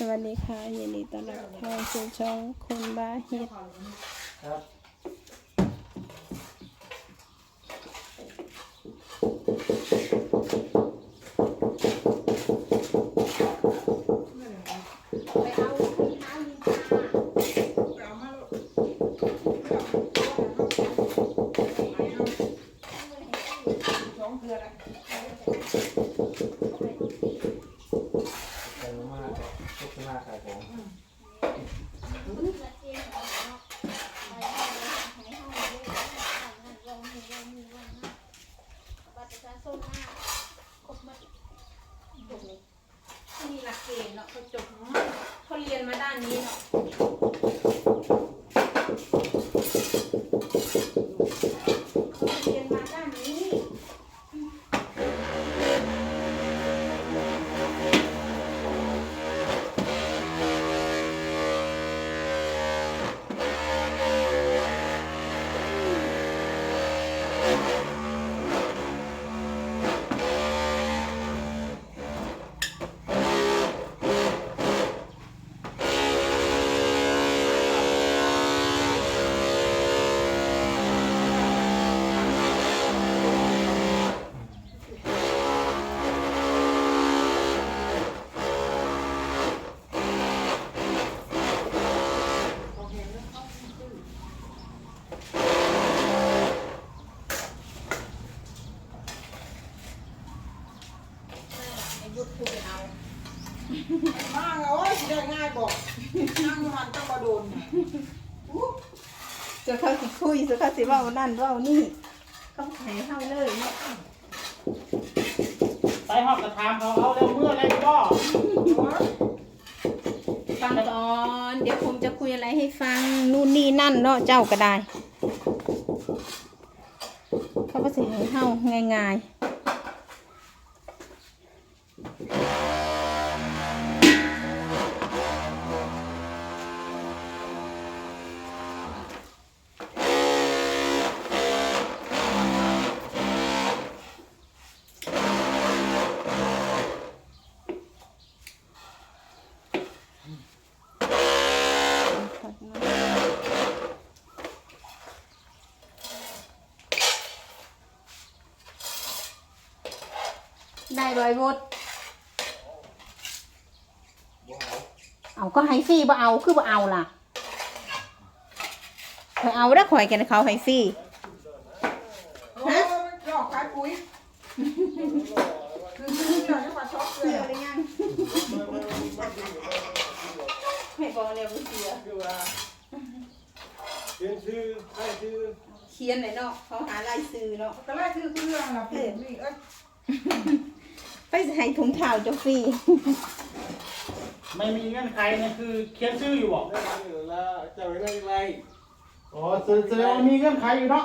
สวัสดีค่ะยินดีต้อนรับเข้าสู่ช่องคนบ้าเฮ็ดครับ มาขายของมีหลักเกณฑ์เนาะเขาจบเขาเรียนมาด้านนี้เนาะ นั่งอยู่หันต้องมาโดนน่ะอู้จะเขาสิคุยจะเขาสิเว่านั่นเว่านี่เขาแข่เข้าเลยเนาะไปหอกกระทามเขาเอาเร็วเมื่อไรก็โอ้ยฟังก่อน เดี๋ยวผมจะคุยอะไรให้ฟังนู่นนี่นั่นเนาะเจ้าก็ได้ เขาก็สิให้เข้าง่ายๆ ได้ร้อยโวลต์เอาก็ไฮฟี่บ่เอาคือบ่เอาล่ะข่อยเอาแล้วข่อยกันเขาไฮฟี่โอ้ยหลอกขายปุ๋ยคือซื้อหน่อยจะมาช็อปเลยอะไม่บอกเลยว่าเสียเขียนชื่อให้ชื่อเขียนหน่อยเนาะเขาหาลายซื้อเนาะก็ไล่ซื้อเครื่องละปุ๋ยนี่เอ้ย ไปให้ถุงเท้าเจ้าฟรีไม่มีเงื่อนไขนะคือเขียนชื่ออยู่บอกได้รับอยู่แล้วจะไม่ได้ไรอ๋อแสแสดงว่ามีเงื่อนไขอยู่เนาะ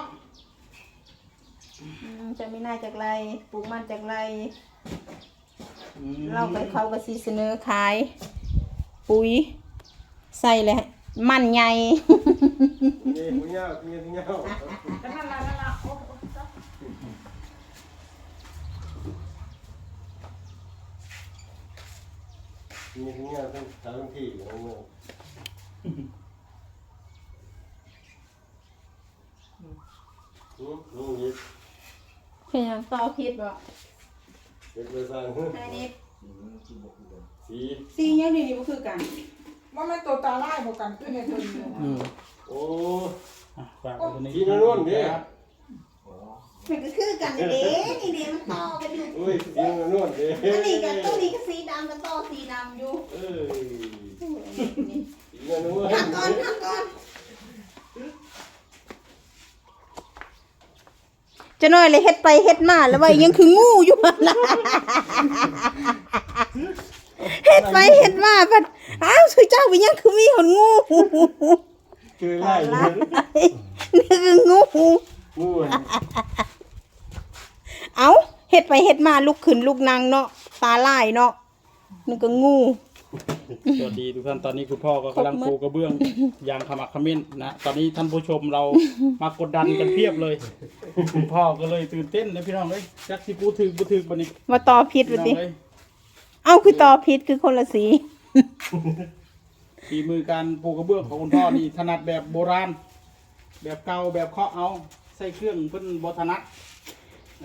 อืมจะไม่น่าจากไรปลูกมันจากไรเราไปเขาก็สิเสนอขาย ปุ๋ย ใส่เลยมันใหญ่ นี่ผู้เงามีผู้เงาแต่นั่นละนั่นละโอ้โหจ้ะ มีผู้เงาทั้งสามที่ของเมืองลุงยิบเป็นอย่างต่อพิษบ่เด็กไปสร้างอันนี้สีซีอย่างนี้นี่บ่คือกันว่ามันตัวตาไล่บอกกันขึ้นในตัวนี้ อืมโอ้ อะฝากไว้ตรงนี้สีนวลเนี่ย มันก็คือกันเด้นี่เด้มันต่อกันอยู่อุ้ยสีนวลเด้ตัวนี้กับตัวนี้ก็สีดำกับต่อสีดำอยู่เอ้ยโอ้ยนี่สีนวลพักก่อนพักก่อนจะน้อยเลยเฮ็ดไปเฮ็ดมาแล้วว่ายังคืองูอยู่นั่นน่ะเฮ็ดไปเฮ็ดมาพัดอ้าวสุเจ้าไปยังคือมีหนงูคือไล่นี่คืองู อ้เอาเห็ดไปเห็ดมาลุกขึ้นลุกนางเนาะตาลายเนาะนึกก็งู สวัสดีทุกท่านตอนนี้คุณพ่อก็กำลังปูกระเบื้องยางขมักขมิ้นนะตอนนี้ท่านผู้ชมเรามากดดันกันเพียบเลย คุณพ่อก็เลยตื่นเต้นนะพี่น้องเอ้ยจักที่ปูถือปูถือบันนี้มาต่อพิษพี่วันนี้เอาคือต่อพิษคือคนละสี ฝีมือการปูกระเบื้องของคุณพ่อนี่ถนัดแบบโบราณ แบบเก่าแบบเคาะเอา ใส่เครื่องเพิ่นบอถนัด